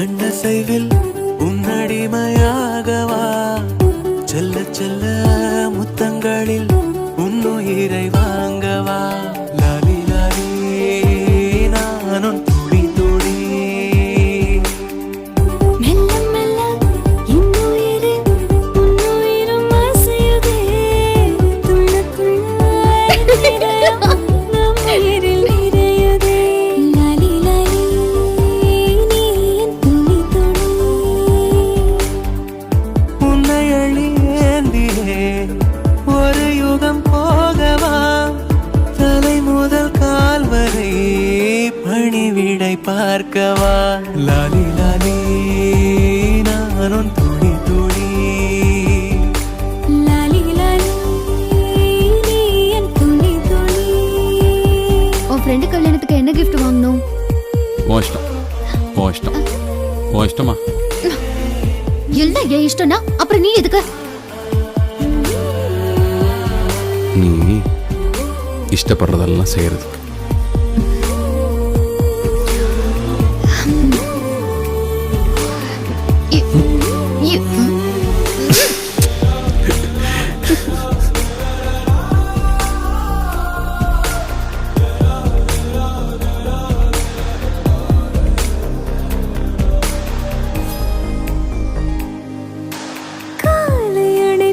கண்ணசைவில் உன்னடிமையாகவா செல்ல செல்ல முத்தங்களில் உன்னுயிரை வாங்கவா? லாலி லாலி நானும் பார்க்கவா லாலி லாலி நானும் துளி துளி லாலி லாலி நீ என் துளி துளி உன் ஃப்ரெண்டு கல்யாணத்துக்கு என்ன gift வாங்கணும்? உன் இஷ்டம் உன் இஷ்டம் உன் இஷ்டமா எல்லாம் என் இஷ்டம்னா அப்புறம் நீ எதுக்கு? நீ இஷ்டப்படுறதெல்லாம் செய்யறதுக்கு.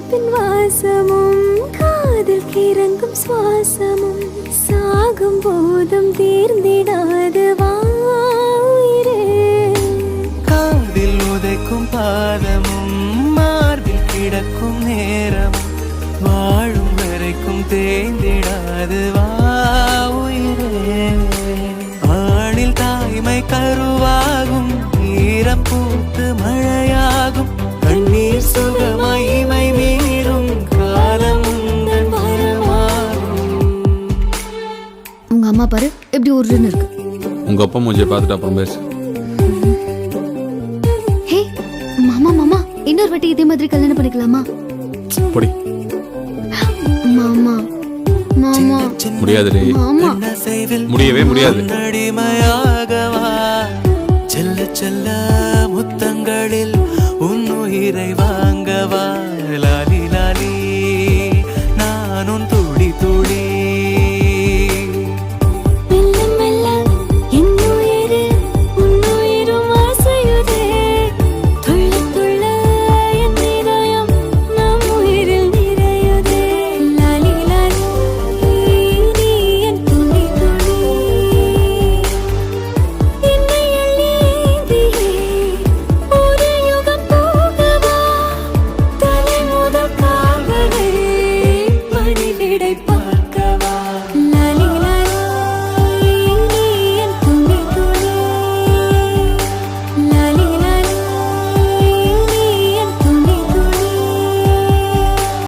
அணைப்பின் வாசமும் காதல் கிறங்கும் சுவாசமும் சாகும் போதும் தீர்ந்திடாது காதில் உதைக்கும் பாதமும் மார்பில் கிடக்கும் நேரமும் வாழும் வரைக்கும் தேர்ந்திடாது வா உயிரே ஆணில் தாய்மை கருவாகும் ஈரப்பூத்து மழையாகும் உங்க அம்மா பாரு எப்படி உருன்னு இருக்கு. உங்க அப்பா மூஞ்சியை பார்த்துட்டு அப்புறம் பேசு. ஹே மாமா மாமா இன்னொரு வாட்டி இதே மாதிரி கல்யாணம் பண்ணிக்கலாமா? பொடி. மாமா மாமா முடியாதுடி மாமா. முடியவே முடியாது. அடிமையாகவா? செல்ல செல்ல முத்தங்களில் உயிரை வாங்கவா லாலி லாலி. நான் உன்